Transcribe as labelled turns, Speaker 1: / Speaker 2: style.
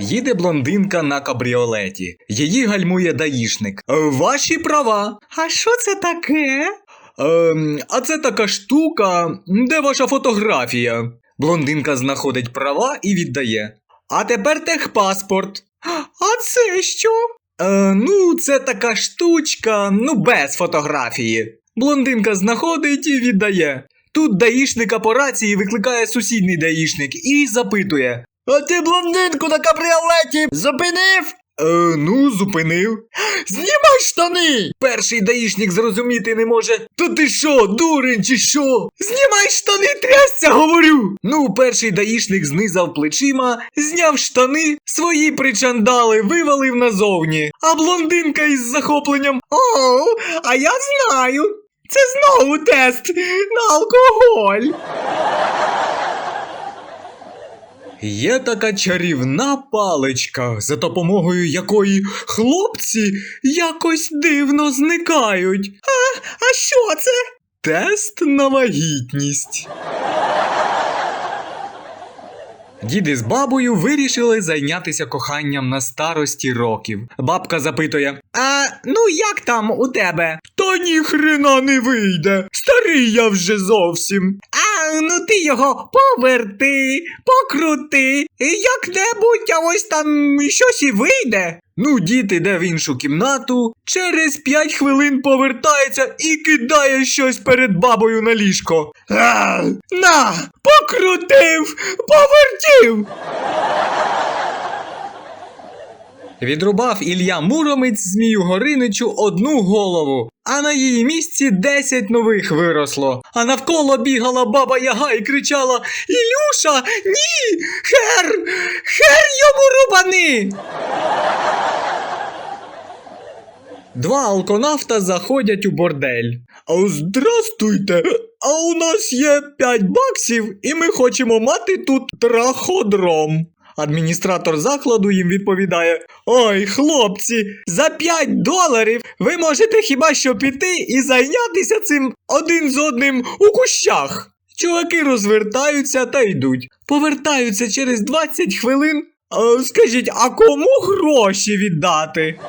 Speaker 1: Їде блондинка на кабріолеті. Її гальмує даїшник. «Е, Ваші права. А що це таке? Ем, а це така штука. Де ваша фотографія? Блондинка знаходить права і віддає. А тепер техпаспорт. А це що? Е, ну, це така штучка, ну без фотографії. Блондинка знаходить і віддає. Тут даїшника по рації викликає сусідній даїшник і запитує:
Speaker 2: А ти блондинку на кабріолеті зупинив?
Speaker 1: Е, ну, зупинив.
Speaker 2: Знімай штани!
Speaker 1: Перший даїшник зрозуміти не може. То ти що, дурень чи що? Знімай штани, трясся, говорю. Ну, перший даїшник знизав плечима, зняв штани, свої причандали вивалив назовні. А блондинка із захопленням. О, а я знаю. Це знову тест на алкоголь. Є така чарівна паличка, за допомогою якої хлопці якось дивно зникають. А, а що це? Тест на вагітність. Діди з бабою вирішили зайнятися коханням на старості років. Бабка запитує: А ну як там у тебе? Та ніхрена не вийде. Старий я вже зовсім. Ну ти його поверти, покрути, як-небудь, а ось там щось і вийде. Ну, дід іде в іншу кімнату, через п'ять хвилин повертається і кидає щось перед бабою на ліжко. А, на, покрутив, повертів. Відрубав Ілля Муромець Змію Гориничу одну голову, а на її місці десять нових виросло. А навколо бігала баба Яга і кричала: Ілюша, ні! Хер! Хер йому рубани! Два алконавта заходять у бордель. Здрастуйте! А у нас є 5 баксів, і ми хочемо мати тут траходром. Адміністратор закладу їм відповідає: Ой, хлопці, за 5 доларів ви можете хіба що піти і зайнятися цим один з одним у кущах. Чуваки розвертаються та йдуть. Повертаються через 20 хвилин. Скажіть, а кому гроші віддати?